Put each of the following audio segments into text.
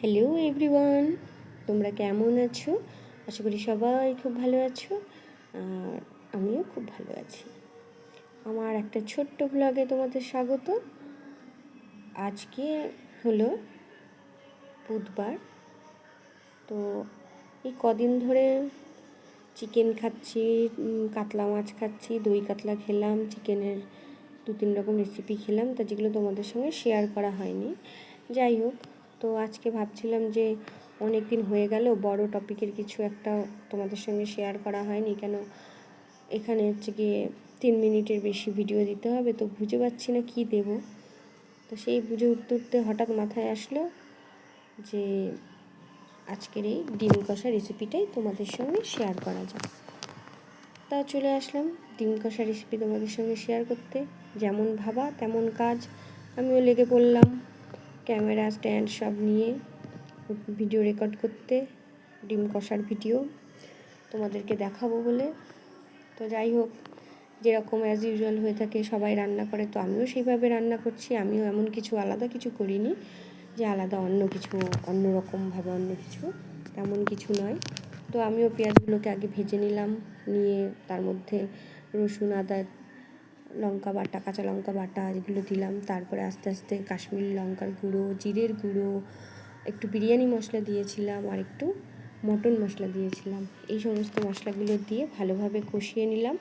Hello everyone তোমরা কেমন আছো? আশা করি সবাই খুব ভালো আছো, আর আমিও খুব ভালো আছি। আমার একটা ছোট্ট ব্লগে তোমাদের স্বাগত। আজকে হলো বুধবার। তো এই কদিন ধরে চিকেন খাচ্ছি কাতলা মাছ খাচ্ছি, দই কাতলা খেলাম চিকেনের দু তিন রকম রেসিপি খেলাম, তা যেগুলো তোমাদের সঙ্গে শেয়ার করা হয়নি। যাই হোক তো আজকে ভাবছিলাম যে অনেক দিন হয়ে গেল, বড় টপিকের কিছু একটা তোমাদের সঙ্গে শেয়ার করা হয়নি। কেন? এখানে হচ্ছে গিয়ে তিন মিনিটের বেশি ভিডিও দিতে হবে, তো বুঝে পাচ্ছি না কী দেব। তো সেই বুঝে উঠতে উঠতে হঠাৎ মাথায় আসলো যে আজকের এই ডিম কষা রেসিপিটাই তোমাদের সঙ্গে শেয়ার করা যায় তা চলে আসলাম ডিম কষা রেসিপি তোমাদের সঙ্গে শেয়ার করতে। যেমন ভাবা, তেমন কাজ। আমিও লেগে পড়লাম। ক্যামেরা স্ট্যান্ড সব নিয়ে ভিডিও রেকর্ড করতে, ডিম কষার ভিডিও তোমাদেরকে দেখাবো বলে। তো যাই হোক, যেরকম অ্যাজ ইউজুয়াল হয়ে থাকে সবাই রান্না করে, তো আমিও সেইভাবে রান্না করছি, আমিও এমন কিছু আলাদা কিছু করিনি যে আলাদা অন্য কিছু, অন্য রকমভাবে অন্য কিছু, তেমন কিছু নয়। তো আমিও পেঁয়াজগুলোকে আগে ভেজে নিলাম, নিয়ে তার মধ্যে রসুন, আদা লঙ্কা বাটা, কাঁচা লঙ্কা বাটা এগুলো দিলাম। তারপরে আস্তে আস্তে কাশ্মীরি লঙ্কার গুঁড়ো, জিরের গুঁড়ো, একটু বিরিয়ানি মশলা দিয়েছিলাম আর একটু মটন মশলা দিয়েছিলাম। এই সমস্ত মশলাগুলো দিয়ে ভালোভাবে কষিয়ে নিলাম।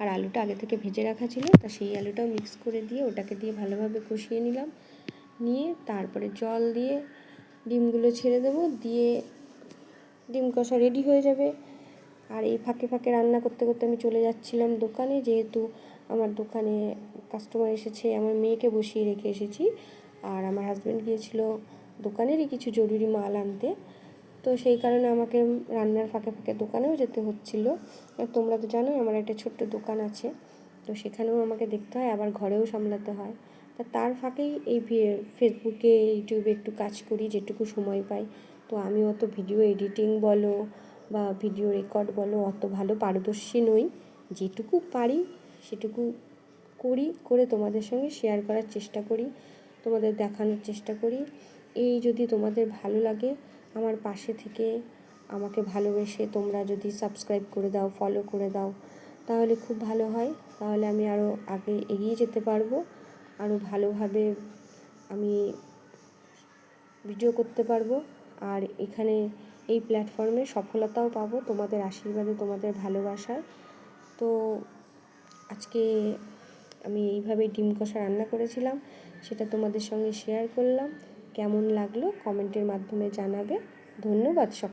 আর আলুটা আগে থেকে ভেজে রাখা ছিল, তা সেই আলুটাও মিক্স করে দিয়ে ওটাকে দিয়ে ভালোভাবে কষিয়ে নিলাম। নিয়ে তারপরে জল দিয়ে ডিমগুলো ছেড়ে দেবো, দিয়ে ডিম কষা রেডি হয়ে যাবে। আর এই ফাঁকে ফাঁকে রান্না করতে করতে আমি চলে যাচ্ছিলাম দোকানে, যেহেতু আমার দোকানে কাস্টমার এসেছে, আমার মেয়েকে বসিয়ে রেখে এসেছি। আর আমার হাজব্যান্ড গিয়েছিল দোকানেরই কিছু জরুরি মাল আনতে। তো সেই কারণে আমাকে রান্নার ফাঁকে ফাঁকে দোকানেও যেতে হচ্ছিল। তোমরা তো জানোই আমার একটা ছোট্ট দোকান আছে। তো সেখানেও আমাকে দেখতে হয়, আবার ঘরেও সামলাতে হয়। তা তার ফাঁকেই এই ফেসবুকে ইউটিউবে একটু কাজ করি, যেটুকু সময় পাই। তো আমি অত ভিডিও এডিটিং বলো বা ভিডিও রেকর্ড বলো, অত ভালো পারদর্শী নই। যেটুকু পারি সেটুকু করি, করে তোমাদের সঙ্গে শেয়ার করার চেষ্টা করি, তোমাদের দেখানোর চেষ্টা করি। এই যদি তোমাদের ভালো লাগে, আমার পাশে থেকে আমাকে ভালোবেসে তোমরা যদি সাবস্ক্রাইব করে দাও ফলো করে দাও, তাহলে খুব ভালো হয়। তাহলে আমি আরও আগে এগিয়ে যেতে পারব আরও ভালোভাবে আমি ভিডিও করতে পারব। আর এখানে এই প্ল্যাটফর্মে সফলতাও পাবো, তোমাদের আশীর্বাদে, তোমাদের ভালোবাসায়। তো আজকে আমি এইভাবে ডিম কষা রান্না করেছিলাম, সেটা তোমাদের সঙ্গে শেয়ার করলাম। কেমন লাগল? কমেন্টের মাধ্যমে জানাবে। ধন্যবাদ সব